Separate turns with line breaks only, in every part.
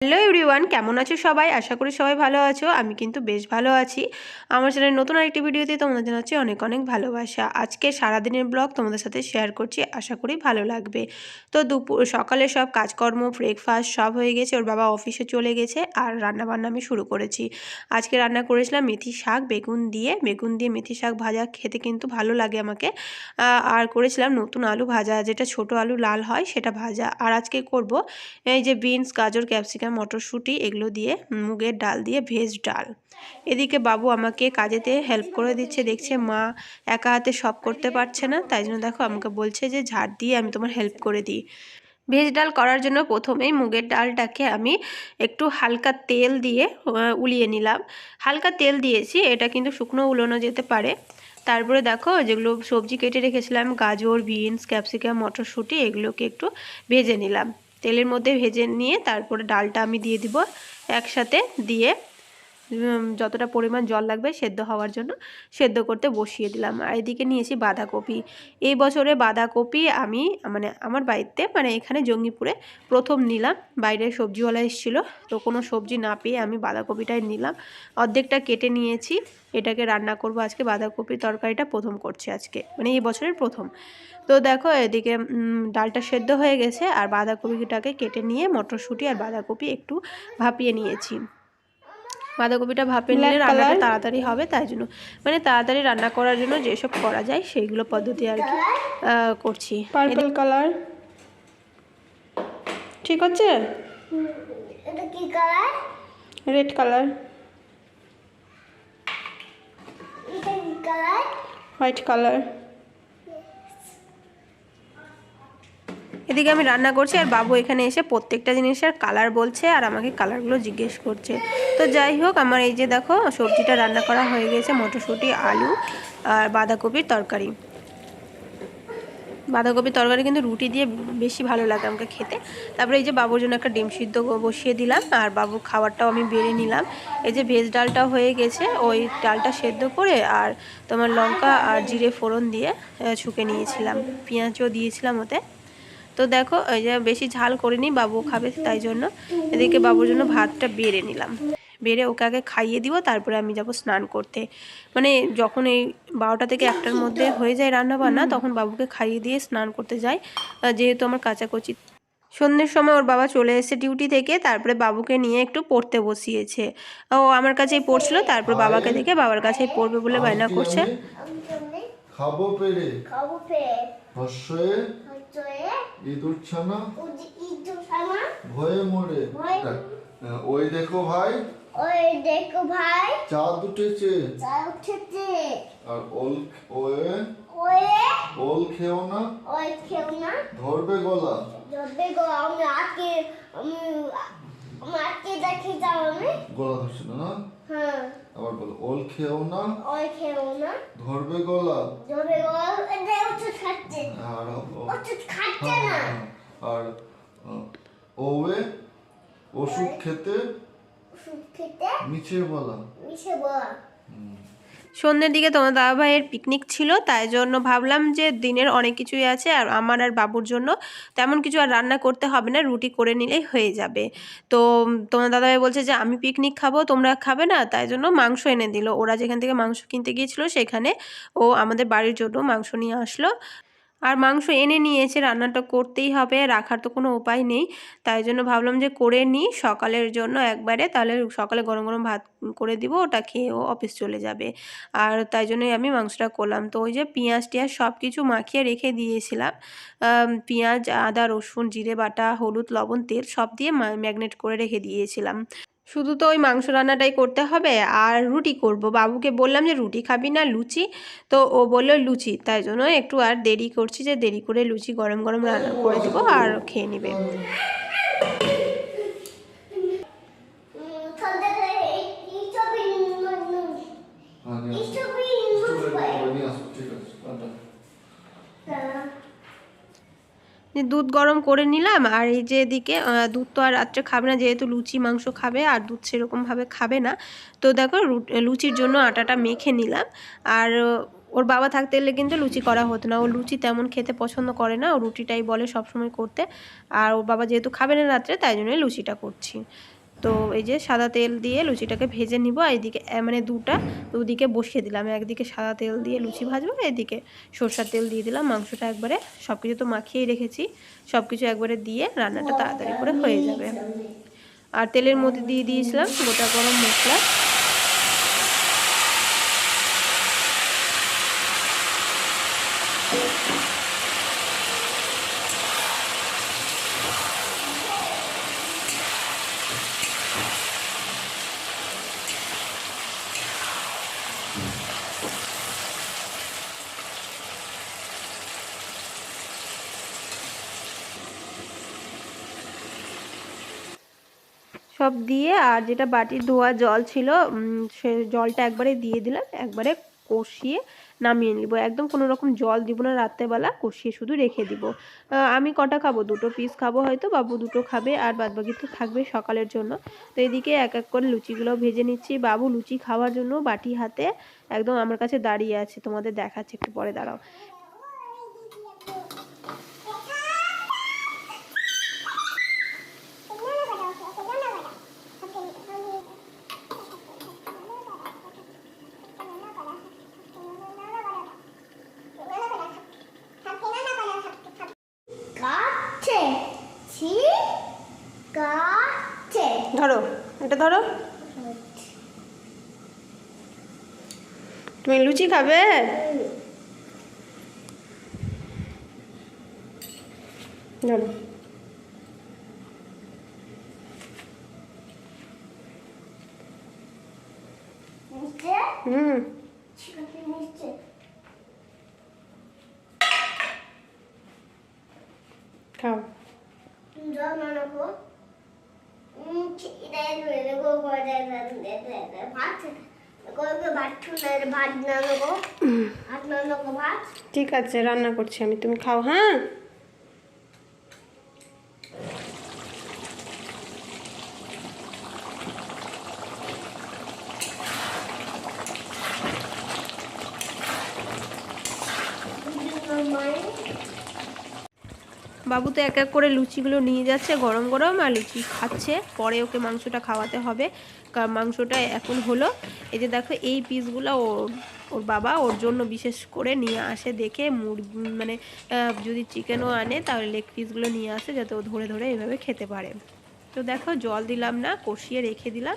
Hello everyone, কেমন আছো সবাই? আশা করি সবাই ভালো আছো। আমি কিন্তু বেশ ভালো আছি। আমার চ্যানেলের নতুন আরেকটি ভিডিওতে তোমাদের জানাচ্ছি অনেক অনেক ভালোবাসা। আজকে সারাদিনের ব্লগ তোমাদের সাথে শেয়ার করছি, আশা করি ভালো লাগবে। তো দুপুর, সকালে সব কাজকর্ম ব্রেকফাস্ট সব হয়ে গেছে, ওর বাবা অফিসে চলে গেছে আর রান্নাবান্না আমি শুরু করেছি। আজকে রান্না করেছিলাম মেথি শাক, বেগুন দিয়ে। বেগুন দিয়ে মেথি শাক ভাজা খেতে কিন্তু ভালো লাগে আমাকে। আর করেছিলাম নতুন আলু ভাজা, যেটা ছোট আলু লাল হয় সেটা ভাজা। আর আজকে করব এই যে বিনস গাজর ক্যাপসিকাম মটরশুঁটি এগুলো দিয়ে মুগের ডাল দিয়ে ভেজ ডাল। এদিকে বাবু আমাকে কাজেতে হেল্প করে দিচ্ছে, দেখছে মা একা হাতে সব করতে পারছে না, তাই জন্য দেখো আমাকে বলছে যে ঝাড় দিয়ে আমি তোমার হেল্প করে দিই। ভেজ ডাল করার জন্য প্রথমেই মুগের ডালটাকে আমি একটু হালকা তেল দিয়ে উলিয়ে নিলাম। হালকা তেল দিয়েছি, এটা কিন্তু শুকনো উলোনো যেতে পারে। তারপরে দেখো যেগুলো সবজি কেটে রেখেছিলাম, গাজর, বিনস, ক্যাপসিকাম, মটরশুঁটি, এগুলোকে একটু ভেজে নিলাম। তেলের মধ্যে ভেজে নিয়ে তারপরে ডালটা আমি দিয়ে দিব একসাথে দিয়ে যতটা পরিমাণ জল লাগবে সেদ্ধ হওয়ার জন্য সেদ্ধ করতে বসিয়ে দিলাম। আর এদিকে নিয়েছি বাঁধাকপি। এই বছরে বাঁধাকপি আমি মানে আমার বাড়িতে মানে এখানে জঙ্গিপুরে প্রথম নিলাম। বাইরে সবজিওয়ালা এসেছিল, তো কোনো সবজি না পেয়ে আমি বাঁধাকপিটাই নিলাম। অর্ধেকটা কেটে নিয়েছি, এটাকে রান্না করব আজকে। বাঁধাকপির তরকারিটা প্রথম করছি আজকে মানে এই বছরের প্রথম। তো দেখো, এদিকে ডালটা সেদ্ধ হয়ে গেছে, আর বাঁধাকপিটাকে কেটে নিয়ে মটরশুঁটি আর বাঁধাকপি একটু ভাপিয়ে নিয়েছি। বাঁধাকপিটা ভাপে নিলে রান্নাটা তাড়াতাড়ি হবে তাই জন্য। মানে তাড়াতাড়ি রান্না করার জন্য যেসব করা যায় সেইগুলো পদ্ধতি আর কি আহ, করছি।
পার্পল কালার ঠিক হচ্ছে
এটা কি কালার
রেড কালার
এটা কি কালার
হোয়াইট কালার
এদিকে আমি রান্না করছি আর বাবু এখানে এসে প্রত্যেকটা জিনিসের কালার বলছে আর আমাকে কালারগুলো জিজ্ঞেস করছে। তো যাই হোক, আমার এই যে দেখো, সবজিটা রান্না করা হয়ে গেছে, মটরশুঁটি, আলু আর বাঁধাকপির তরকারি। বাঁধাকপির তরকারি কিন্তু রুটি দিয়ে বেশি ভালো লাগে আমাকে খেতে। তারপরে এই যে বাবুর জন্য একটা ডিম সিদ্ধ বসিয়ে দিলাম আর বাবুর খাবারটাও আমি বেড়ে নিলাম। এই যে ভেজ ডালটা হয়ে গেছে, ওই ডালটা সেদ্ধ করে আর তোমার লঙ্কা আর জিরে ফোড়ন দিয়ে ছুঁকে নিয়েছিলাম। পেঁয়াজও দিয়েছিলাম ওতে। তো দেখো ওই যে বেশি ঝাল করিনি বাবু খাবে তাই জন্য। এদিকে বাবুর জন্য ভাতটা বেড়ে নিলাম। বেড়ে ওকে আগে খাইয়ে দিব তারপরে আমি যাব স্নান করতে। মানে যখন এই বারোটা থেকে একটার মধ্যে হয়ে যায় রান্না বান্না তখন বাবুকে খাইয়ে দিয়ে স্নান করতে যাই। যেহেতু আমার কাচাকুচি। সন্ধ্যের সময় ওর বাবা চলে এসেছে ডিউটি থেকে তারপরে বাবুকে নিয়ে একটু পড়তে বসিয়েছে। ও আমার কাছেই পড়ছিল তারপর বাবাকে দেখে বাবার কাছেই পড়বে বলে বায়না করছে।
খাব পেরে।
খাব হচ্ছে
ইঁদুর ছানা ভয়ে মরে। ওই দেখো ভাই।
ওই দেখো ভাই।
চাঁদ উঠেছে।
চা উঠেছে।
আর ওল ওয়ে
ওই
ওল খেও না।
ওই খেও না।
ধরবে গলা।
যদি গো আমি আজকে আমি আজকে দেখে যাও আমি।
গলা ধরছে না না?
হ্যাঁ।
আবার বলো ওল খেও না?
ওল খেও না।
ধরবে গলা?
ধরবে গলা এটা ওষুধ খাচ্ছে।
আর
ওষুধ খাচ্ছে
হ্যাঁ,
না।
হ্যাঁ, আর আহ, ওয়ে ওষুধ খেতে
ওষুধ খেতে
মিছে বলা।
মিছে বলা।
সন্ধ্যের দিকে তোমার দাদা ভাইয়ের পিকনিক ছিল, তাই জন্য ভাবলাম যে দিনের অনেক কিছুই আছে আর আমার আর বাবুর জন্য তেমন কিছু আর রান্না করতে হবে না, রুটি করে নিলেই হয়ে যাবে। তো তোমার দাদা ভাই বলছে যে, আমি পিকনিক খাব, তোমরা খাবে না? তাই জন্য মাংস এনে দিল। ওরা যেখান থেকে মাংস কিনতে গিয়েছিল, সেখানে ও আমাদের বাড়ির জন্য মাংস নিয়ে আসলো। আর মাংস এনে নিয়েছে, রান্নাটা করতেই হবে, রাখার তো কোনো উপায় নেই। তাই জন্য ভাবলাম যে করে নিই, সকালের জন্য একবারে, তাহলে সকালে গরম গরম ভাত করে দিব, ওটা খেয়ে ও অফিস চলে যাবে। আর তাই জন্যই আমি মাংসটা করলাম। তো ওই যে পেঁয়াজ টিয়াজ সব কিছু মাখিয়ে রেখে দিয়েছিলাম। পেঁয়াজ, আদা, রসুন, জিরে বাটা, হলুদ, লবণ, তেল সব দিয়ে ম্যাগনেট করে রেখে দিয়েছিলাম। শুধু তো ওই মাংস রান্নাটাই করতে হবে আর রুটি করব। বাবুকে বললাম যে রুটি খাবি না, লুচি। তো ও বলল লুচি, তাই জন্য একটু আর দেরি করছি যে দেরি করে লুচি গরম গরম রান্না করে দেবো আর খেয়ে নেবে।
সন্ধ্যাবেলা এই ছবি
হ্যাঁ, নিয়ে
এই
আসো।
ছবি
করে নিয়ে আসো, ঠিক আছে টাটা।
যে দুধ গরম করে নিলাম, আর এই যে এদিকে দুধ তো আর রাত্রে খাবে না, যেহেতু লুচি মাংস খাবে, আর দুধ সেরকমভাবে খাবে না। তো দেখো লুচির জন্য আটাটা মেখে নিলাম। আর ওর বাবা থাকতে গেলে কিন্তু লুচি করা হতো না। ও লুচি তেমন খেতে পছন্দ করে না, ও রুটিটাই বলে সবসময় করতে। আর ওর বাবা যেহেতু খাবে না রাত্রে, তাই জন্যই লুচিটা করছি। তো এই যে সাদা তেল দিয়ে লুচিটাকে ভেজে নিব, আর এদিকে মানে দুটা দুদিকে বসিয়ে দিলাম। একদিকে সাদা তেল দিয়ে লুচি ভাজবো এদিকে সরষার তেল দিয়ে দিলাম। মাংসটা একবারে সব কিছু তো মাখিয়েই রেখেছি। সব কিছু একবারে দিয়ে রান্নাটা তাড়াতাড়ি করে হয়ে যাবে। আর তেলের মধ্যে দিয়ে দিয়েছিলাম গোটা গরম মশলা। সব দিয়ে, আর যেটা বাটির ধোয়া জল ছিল সে জলটা একবারে দিয়ে দিলাম, একবারে কষিয়ে নামিয়ে নিব। একদম কোনো রকম জল দিব না, রাত্রেবেলা কষিয়ে শুধু রেখে দিব। আমি কটা খাব? দুটো পিস খাব হয়তো, বাবু দুটো খাবে, আর বাদবাকি তো থাকবে সকালের জন্য। তো এদিকে এক এক করে লুচিগুলো ভেজে নিচ্ছি। বাবু লুচি খাওয়ার জন্য বাটি হাতে একদম আমার কাছে দাঁড়িয়ে আছে, তোমাদের দেখাচ্ছে, একটু পরে দাঁড়াও। ধরো এটা ধরো। তুমি লুচি খাবে? ধরো। হুম। খাও।
জল নানাকো
ঠিক আছে রান্না করছি আমি। তুমি খাও হ্যাঁ? বাবু তো এক এক করে লুচিগুলো নিয়ে যাচ্ছে গরম গরম আর লুচি খাচ্ছে। পরে ওকে মাংসটা খাওয়াতে হবে। কারণ মাংসটা এখন হলো। এই যে দেখো, এই পিসগুলো ওর ওর বাবা ওর জন্য বিশেষ করে নিয়ে আসে দেখে। মুরগি মানে যদি চিকেনও আনে তাহলে লেগ পিসগুলো নিয়ে আসে যাতে ও ধরে ধরে এভাবে খেতে পারে। তো দেখো, জল দিলাম না, কষিয়ে রেখে দিলাম।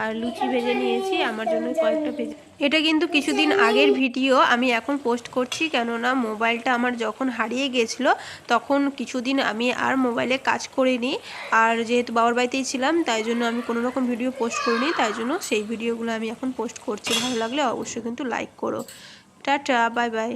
আর লুচি ভেজে নিয়েছি, আমার জন্য কয়েকটা ভেজে এটা কিন্তু কিছুদিন আগের ভিডিও, আমি এখন পোস্ট করছি, কেননা মোবাইলটা আমার যখন হারিয়ে গেছিল, তখন কিছুদিন আমি আর মোবাইলে কাজ করিনি। আর যেহেতু বাবার বাড়িতেই ছিলাম, তাই জন্য আমি কোনো রকম ভিডিও পোস্ট করিনি, তাই জন্য সেই ভিডিওগুলো আমি এখন পোস্ট করছি। ভালো লাগলে অবশ্যই কিন্তু লাইক করো। Tata, bye bye.